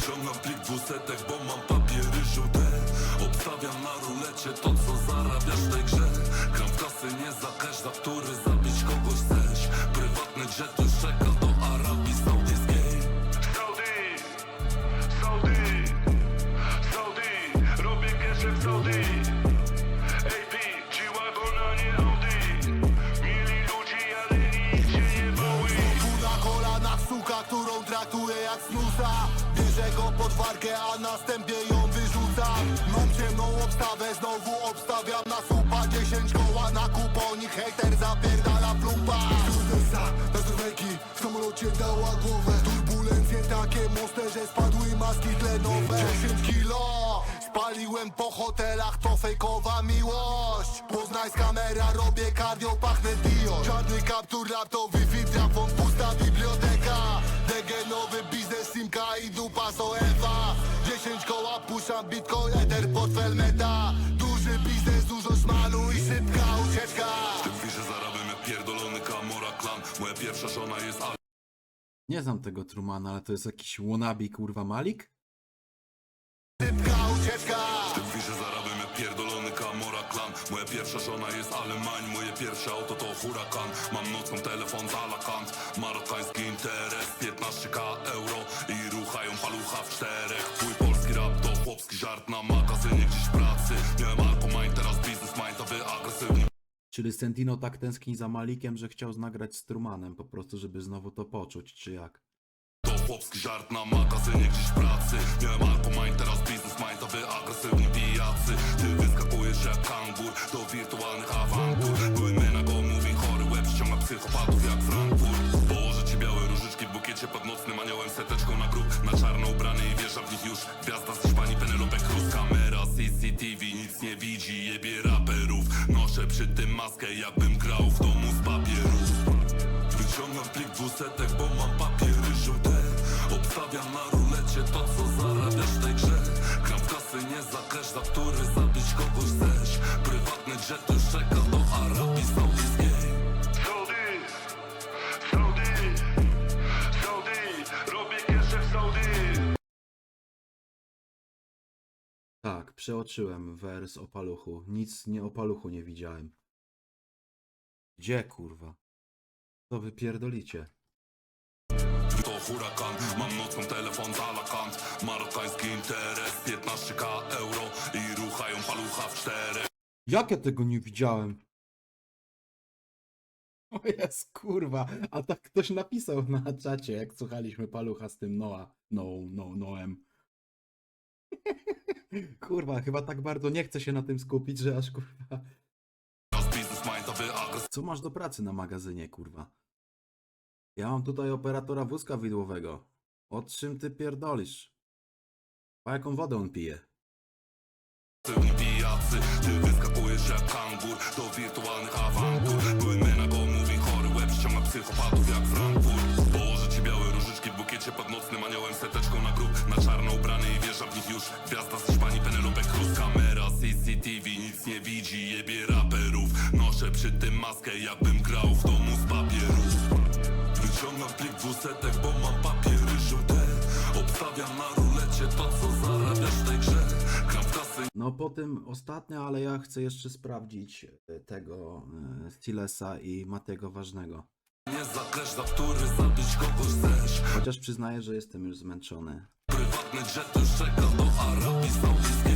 Wyciągam plik dwusetek, bo mam papiery żółte Obstawiam na rulecie to co zarabiasz w tej grze Gram w kasy nie za cash, za który zabić kogoś chcesz Prywatny jet już czeka do Arabii Saudyjskiej Saudi, Saudi, Saudi, robię kesze w Saudi. AP, G-Wagon, a nie Audi. Mieli ludzi, ale nikt się nie bały. Tu na kolanach suka, którą traktuje jak snusa Bierze go pod wargę, a następnie ją wyrzuca Mam ciemną obstawę, znowu obstawiam na słupa. 10 koła na kuponik, hejter zapierdala plumpa Stewardessa, na surwejki, w samolocie dała głowę. Turbulencje takie mocne, że spadły maski tlenowe. 10 kilo Spaliłem po hotelach, to fejkowa miłość. Poznaj z kamera, robię cardio, pachnę dio Czarny kaptur, laptop, wi-fi, pusta biblioteka DG nowy biznes, simka i dupa so Ewa 10 koła, puszczam bitcoin, ether, portfel, meta. Duży biznes, dużo szmalu i szybka ucieczka. W tym wirze zarabiam jak pierdolony Kamora Klan. Moja pierwsza żona jest Al Nie znam tego Trumana, ale to jest jakiś wannabe kurwa Malik? Szybka ucieczka. W tym wirze Moja pierwsza żona jest Alemań Moje pierwsze auto to hurakan. Mam nocą telefon z Alakant. Marokański interes 15k euro I ruchają palucha w czterech. Twój polski rap to chłopski żart Na magazynie gdzieś w pracy. Miałem alkomain, teraz biznes mind A wy agresywni. Czyli Sentino tak tęskni za Malikiem, że chciał nagrać z Trumanem, po prostu żeby znowu to poczuć, czy jak? To chłopski żart na magazynie gdzieś w pracy łeb Ściąga psychopatów jak Frankfurt Położę ci białe różyczki w bukiecie Pod nocnym aniołem seteczką na grób Na czarno ubrany i wjeżdża w nich już. Gwiazda z Hiszpanii, Penelope Cruz Kamera CCTV nic nie widzi Jebie raperów. Noszę przy tym maskę jakbym Tak, przeoczyłem wers o paluchu. Nic nie o paluchu nie widziałem. Gdzie kurwa? To wy pierdolicie. To hurakan, mam nocą telefon z Alakant Marokański interes, 15k euro I ruchają palucha w czterech Jak ja tego nie widziałem? O jest kurwa, a tak ktoś napisał na czacie, jak słuchaliśmy palucha z tym Noa. No, no, Noem. Kurwa, chyba tak bardzo nie chcę się na tym skupić, że aż kurwa. Co masz do pracy na magazynie, kurwa? Ja mam tutaj operatora wózka widłowego. O czym ty pierdolisz? A jaką wodę on pije? Pijacy, ty wyskakujesz jak kangur Do wirtualnych awantur jakbym grał w domu z papierów Wyciągam plik dwusetek, bo mam papiery żółte. Obstawiam na rulecie to co zarabiasz w tej grze. Gram w kasy. No po tym ostatnie, ale ja chcę jeszcze sprawdzić e, tego e, Stilesa i Matego Ważnego. Nie za cash, za który zabić kogoś chcesz. Chociaż przyznaję, że jestem już zmęczony. Prywatny jet już czeka do Arabii Saudyjskiej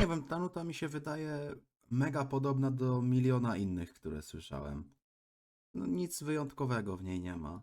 Nie wiem, ta nuta mi się wydaje mega podobna do miliona innych, które słyszałem. No nic wyjątkowego w niej nie ma.